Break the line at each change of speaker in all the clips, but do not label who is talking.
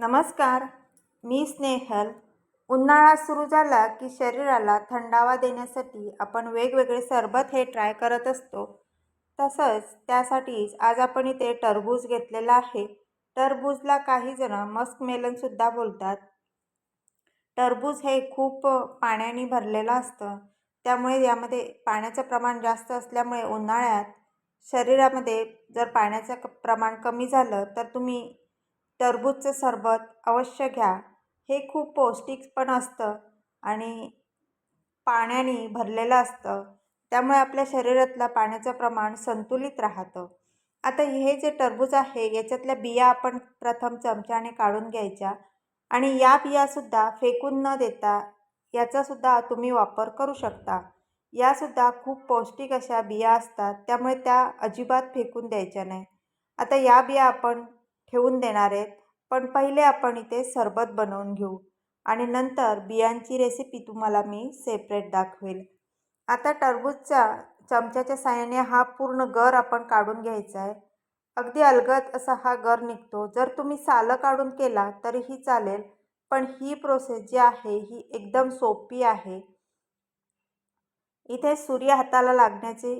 नमस्कार मी स्नेहल. उन्हाळा सुरू झाला की शरीराला थंडावा देण्यासाठी आपण वेगवेगळे सरबत हे ट्राय करत असतो. तसंच त्यासाठीच आज आपण इथे टरबूज घेतलेला आहे. टरबूजला काही जण मस्कमेलनसुद्धा बोलतात. टरबूज हे खूप पाण्याने भरलेलं असतं. त्यामुळे यामध्ये पाण्याचं प्रमाण जास्त असल्यामुळे उन्हाळ्यात शरीरामध्ये जर पाण्याचं क प्रमाण कमी झालं तर तुम्ही टरबूजचं सरबत अवश्य घ्या. हे खूप पौष्टिक पण असतं आणि पाण्याने भरलेलं असतं. त्यामुळे आपल्या शरीरातलं पाण्याचं प्रमाण संतुलित राहतं. आता हे जे टरबूज आहे याच्यातल्या बिया आपण प्रथम चमच्याने काढून घ्यायच्या आणि या बियासुद्धा फेकून न देता याचासुद्धा तुम्ही वापर करू शकता. यासुद्धा खूप पौष्टिक अशा बिया असतात त्यामुळे त्या अजिबात फेकून द्यायच्या नाही. आता या बिया आपण ठेवून देणार आहेत. पण पहिले आपण इथे सरबत बनवून घेऊ आणि नंतर बियांची रेसिपी तुम्हाला मी सेपरेट दाखवेल. आता टरबूजच्या चमच्याच्या साहाय्याने हा पूर्ण गर आपण काढून घ्यायचा आहे. अगदी अलगद असा हा गर निघतो. जर तुम्ही सालं काढून केला तरीही चालेल पण ही प्रोसेस जी आहे ही एकदम सोपी आहे. इथे सूर्य हाताला लागण्याचे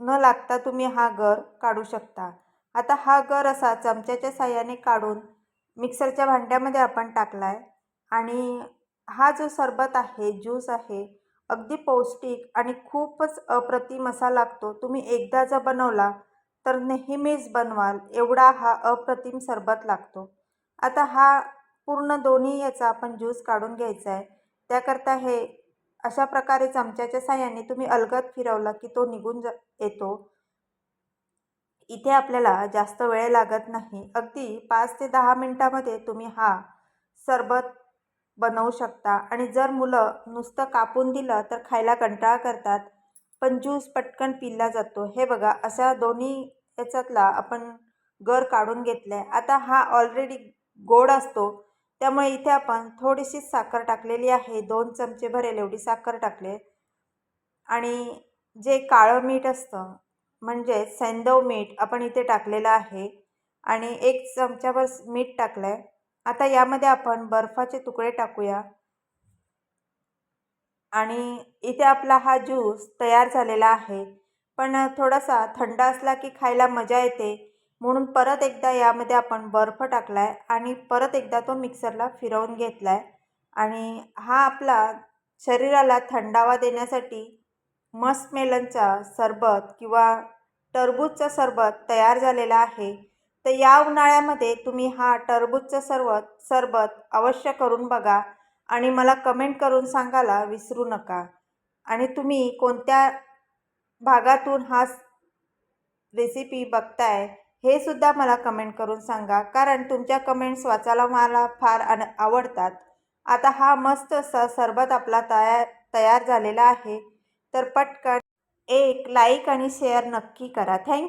न लागता तुम्ही हा गर काढू शकता. आता हा गर असा चमच्याच्या साह्याने काढून मिक्सरच्या भांड्यामध्ये आपण टाकला आहे आणि हा जो सरबत आहे ज्यूस आहे अगदी पौष्टिक आणि खूपच अप्रतिम असा लागतो. तुम्ही एकदा जर बनवला तर नेहमीच बनवाल एवढा हा अप्रतिम सरबत लागतो. आता हा पूर्ण दोन्ही याचा आपण ज्यूस काढून घ्यायचा आहे त्याकरता हे अशा प्रकारे चमच्याच्या साह्याने तुम्ही अलगद फिरवला की तो निघून जा येतो. इथे आपल्याला जास्त वेळ लागत नाही. अगदी पाच ते दहा मिनटामध्ये तुम्ही हा सरबत बनवू शकता. आणि जर मुलं नुसतं कापून दिलं तर खायला कंटाळा करतात पण ज्यूस पटकन पिला जातो. हे बघा अशा दोन्ही याच्यातला आपण गर काढून घेतला आहे आता हा ऑलरेडी गोड असतो. त्यामुळे इथे आपण थोडीशीच साखर टाकलेली आहे. दोन चमचे भरेल एवढी साखर टाकले. आणि जे काळं मीठ असतं म्हणजे सैंदव मीठ आपण इथे टाकलेलं आहे आणि एक चमच्यावर मीठ टाकलं आहे आता यामध्ये आपण बर्फाचे तुकडे टाकूया. आणि इथे आपला हा ज्यूस तयार झालेला आहे. पण थोडासा थंड असला की खायला मजा येते. म्हणून परत एकदा यामध्ये आपण बर्फ टाकला आहे आणि परत एकदा तो मिक्सरला फिरवून घेतला आहे आणि हा आपला शरीराला थंडावा देण्यासाठी मस्कमेलनचा सरबत किंवा टरबूजचा सरबत तयार झालेला आहे तर या उन्हाळ्यामध्ये तुम्ही हा टरबूजचा सरबत सरबत अवश्य करून बघा आणि मला कमेंट करून सांगायला विसरू नका. आणि तुम्ही कोणत्या भागातून हा रेसिपी बघताय हे सुद्धा मला कमेंट करून सांगा कारण तुमच्या कमेंट्स वाचायला मला फार अन आवडतात. आता हा मस्त असा सरबत आपला तयार तयार झालेला आहे. तर पटकन एक लाईक आणि शेअर नक्की करा. थँक्यू.